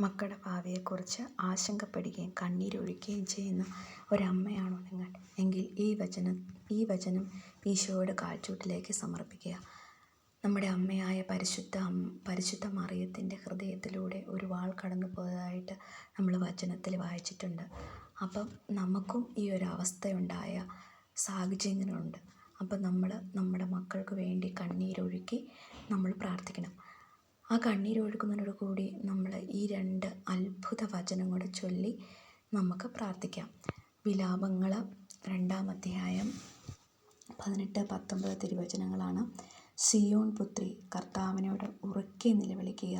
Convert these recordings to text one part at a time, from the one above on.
മക്കളുടെ ഭാവിയെക്കുറിച്ച് ആശങ്കപ്പെടുകയും കണ്ണീരൊഴുക്കുകയും ചെയ്യുന്ന ഒരമ്മയാണോ നിങ്ങൾ എങ്കിൽ ഈ വചനം ഈ വചനം ഈശോയുടെ കാൽച്ചുവട്ടിലേക്ക് സമർപ്പിക്കുക. നമ്മുടെ അമ്മയായ പരിശുദ്ധ പരിശുദ്ധ മറിയത്തിന്റെ ഹൃദയത്തിലൂടെ ഒരു വാൾ കടന്നു പോയതായിട്ട് നമ്മൾ വചനത്തിൽ വായിച്ചിട്ടുണ്ട്. അപ്പം നമുക്കും ഈ ഒരു അവസ്ഥയുണ്ടായ സാഹചര്യങ്ങളുണ്ട്. അപ്പം നമ്മൾ നമ്മുടെ മക്കൾക്ക് വേണ്ടി കണ്ണീരൊഴുക്കി നമ്മൾ പ്രാർത്ഥിക്കണം. ആ കണ്ണീരൊഴുക്കുന്നതിനോട് കൂടി നമ്മൾ ഈ രണ്ട് അത്ഭുത വചനം കൂടെ ചൊല്ലി നമുക്ക് പ്രാർത്ഥിക്കാം. വിലാപങ്ങൾ രണ്ടാം അധ്യായം പതിനെട്ട് പത്തൊമ്പത് തിരുവചനങ്ങളാണ്. സിയോൺ പുത്രി കർത്താവിനോട് ഉറക്കെ നിലവിളിക്കുക.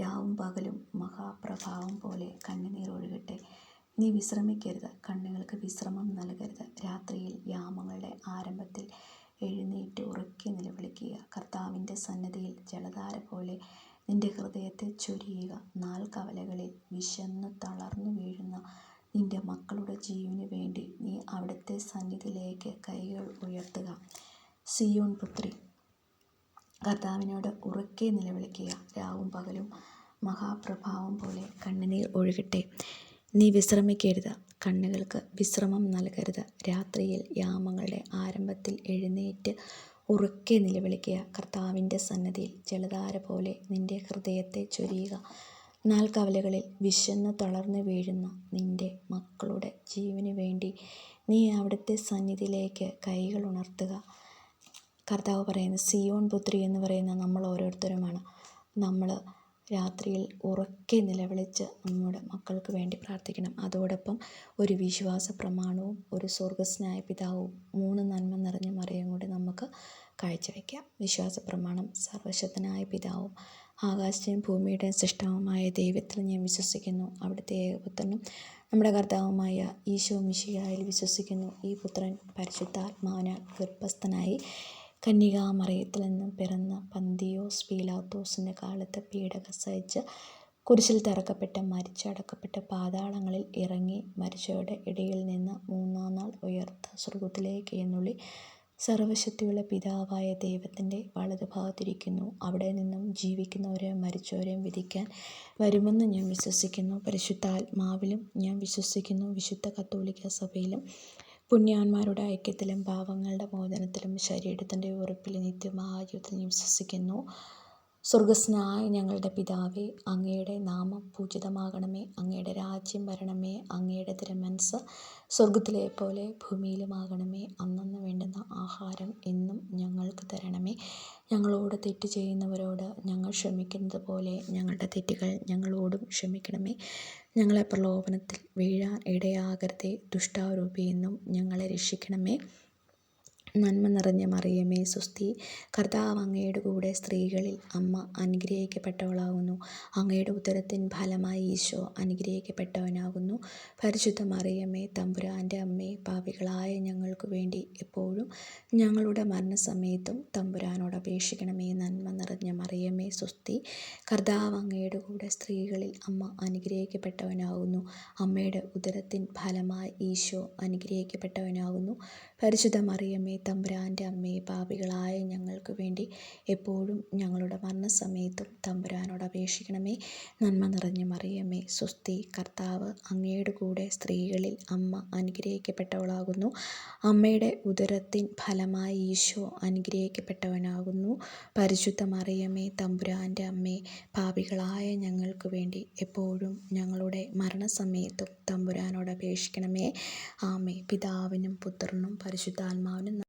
രാവും പകലും മഹാപ്രഭാവം പോലെ കണ്ണുനീർ ഒഴുകട്ടെ. നീ വിശ്രമിക്കരുത് കണ്ണുകൾക്ക് വിശ്രമം നൽകരുത്. രാത്രിയിൽ യാമങ്ങളുടെ ആരംഭത്തിൽ എഴുന്നേറ്റ് ഉറക്കെ കർത്താവിന്റെ സന്നദ്ധിയിൽ ജലധാര പോലെ നിന്റെ ഹൃദയത്തെ ചൊരിയുക. നാൽക്കവലകളിൽ വിശന്ന് തളർന്നു വീഴുന്ന നിന്റെ മക്കളുടെ ജീവന് വേണ്ടി നീ അവിടുത്തെ സന്നിധിയിലേക്ക് കൈകൾ ഉയർത്തുക. സിയോൺ പുത്രി കർത്താവിനോട് ഉറക്കെ നിലവിളിക്കുക. രാവും പകലും മഹാപ്രഭാവം പോലെ കണ്ണുനീർ ഒഴുകട്ടെ. നീ വിശ്രമിക്കരുത്. കണ്ണുകൾക്ക് വിശ്രമം നൽകരുത്. രാത്രിയിൽ യാമങ്ങളുടെ ആരംഭത്തിൽ എഴുന്നേറ്റ് ഉറക്കെ നിലവിളിക്കുക. കർത്താവിന്റെ സന്നദ്ധിയിൽ ജലധാര പോലെ നിന്റെ ഹൃദയത്തെ ചൊരിയുക. നാൽക്കവലകളിൽ വിശന്ന് തളർന്നു വീഴുന്ന നിന്റെ മക്കളുടെ ജീവന് വേണ്ടി നീ അവിടുത്തെ സന്നിധിയിലേക്ക് കൈകൾ ഉണർത്തുക. കർത്താവ് പറയുന്ന സിയോൺ പുത്രി എന്ന് പറയുന്ന നമ്മൾ ഓരോരുത്തരുമാണ്. നമ്മൾ രാത്രിയിൽ ഉറക്കെ നിലവിളിച്ച് നമ്മുടെ മക്കൾക്ക് വേണ്ടി പ്രാർത്ഥിക്കണം. അതോടൊപ്പം ഒരു വിശ്വാസ പ്രമാണവും ഒരു സ്വർഗസ്നായ പിതാവും മൂന്ന് നന്മ നിറഞ്ഞ മറിയും കൂടി നമുക്ക് കാഴ്ചവെക്കാം വിശ്വാസ പ്രമാണം സർവശക്തനായ പിതാവും ആകാശത്തെയും ഭൂമിയുടെയും സൃഷ്ടവുമായ ദൈവത്തിൽ ഞാൻ വിശ്വസിക്കുന്നു. അവിടുത്തെ ഏകപുത്രനും നമ്മുടെ കർത്താവുമായ ഈശോ മിശിഹായിൽ വിശ്വസിക്കുന്നു. ഈ പുത്രൻ പരിശുദ്ധാത്മാവിനാൽ ഗർഭസ്ഥനായി കന്യകാമറിയത്തിൽ നിന്നും പിറന്ന പന്തിയോസ് പീലാത്തോസിന്റെ കാലത്ത് പീഡക സഹിച്ച് കുരിശിൽ തറക്കപ്പെട്ട് മരിച്ചടക്കപ്പെട്ട പാതാളങ്ങളിൽ ഇറങ്ങി മരിച്ചവരുടെ ഇടയിൽ നിന്ന് മൂന്നാം നാൾ ഉയർത്ത സ്വർഗത്തിലേക്ക് എന്നുള്ളി സർവശക്തിയുള്ള പിതാവായ ദൈവത്തിന്റെ വലതുഭാഗത്തിരിക്കുന്നു. അവിടെ നിന്നും ജീവിക്കുന്നവരെയും മരിച്ചവരെയും വിധിക്കാൻ വരുമെന്ന് ഞാൻ വിശ്വസിക്കുന്നു. പരിശുദ്ധാത്മാവിലും ഞാൻ വിശ്വസിക്കുന്നു. വിശുദ്ധ കത്തോലിക്ക സഭയിലും പുണ്യാന്മാരുടെ ഐക്യത്തിലും പാവങ്ങളുടെ മോചനത്തിലും ശരീരത്തിന്റെ ഉറപ്പിൽ നിത്യമായുധത്തിൽ വിശ്വസിക്കുന്നു സ്വർഗസ്നായ ഞങ്ങളുടെ പിതാവേ അങ്ങയുടെ നാമം പൂജിതമാകണമേ അങ്ങയുടെ രാജ്യം വരണമേ അങ്ങയുടെ തിരമനസ് സ്വർഗത്തിലെ പോലെ ഭൂമിയിലുമാകണമേ. അന്നന്ന് വേണ്ടുന്ന ആഹാരം എന്നും ഞങ്ങൾക്ക് തരണമേ. ഞങ്ങളോട് തെറ്റ് ചെയ്യുന്നവരോട് ഞങ്ങൾ ക്ഷമിക്കുന്നത് പോലെ ഞങ്ങളുടെ തെറ്റുകൾ ഞങ്ങളോടും ക്ഷമിക്കണമേ. ഞങ്ങളെ പ്രലോഭനത്തിൽ വീഴാൻ ഇടയാകരുതേ. ദുഷ്ടാരൂപിയിൽ നിന്നും ഞങ്ങളെ രക്ഷിക്കണമേ. നന്മ നിറഞ്ഞ മറിയമേ സുസ്തി കർത്താവ് അങ്ങയുടെ കൂടെ സ്ത്രീകളിൽ അമ്മ അനുഗ്രഹിക്കപ്പെട്ടവളാകുന്നു. അങ്ങയുടെ ഉദരത്തിൻ ഫലമായി ഈശോ അനുഗ്രഹിക്കപ്പെട്ടവനാകുന്നു. പരിശുദ്ധ മറിയമേ തമ്പുരാന്റെ അമ്മേ പാപികളായ ഞങ്ങൾക്ക് വേണ്ടി എപ്പോഴും ഞങ്ങളുടെ മരണസമയത്തും തമ്പുരാനോട് അപേക്ഷിക്കണമേ. നന്മ നിറഞ്ഞ മറിയമേ സുസ്തി കർത്താവ് അങ്ങയുടെ കൂടെ സ്ത്രീകളിൽ അമ്മ അനുഗ്രഹിക്കപ്പെട്ടവനാകുന്നു. അമ്മയുടെ ഉദരത്തിൻ ഫലമായി ഈശോ അനുഗ്രഹിക്കപ്പെട്ടവനാകുന്നു. പരിശുദ്ധ മറിയമ്മേ തമ്പുരാന്റെ അമ്മയെ പാപികളായ ഞങ്ങൾക്ക് വേണ്ടി എപ്പോഴും ഞങ്ങളുടെ മരണസമയത്തും തമ്പുരാനോട് അപേക്ഷിക്കണമേ. നന്മ നിറഞ്ഞ മറിയമ്മേ സ്വസ്തി കർത്താവ് അങ്ങയുടെ കൂടെ സ്ത്രീകളിൽ അമ്മ അനുഗ്രഹിക്കപ്പെട്ടവളാകുന്നു. അമ്മയുടെ ഉദരത്തിൻ ഫലമായി ഈശോ അനുഗ്രഹിക്കപ്പെട്ടവനാകുന്നു. പരിശുദ്ധ മറിയമ്മേ തമ്പുരാന്റെ അമ്മേ പാപികളായ ഞങ്ങൾക്ക് വേണ്ടി എപ്പോഴും ഞങ്ങളുടെ മരണസമയത്തും തമ്പുരാനോട് അപേക്ഷിക്കണമേ. ആമേ പിതാവിനും പുത്രനും പരിശുദ്ധാത്മാവിനും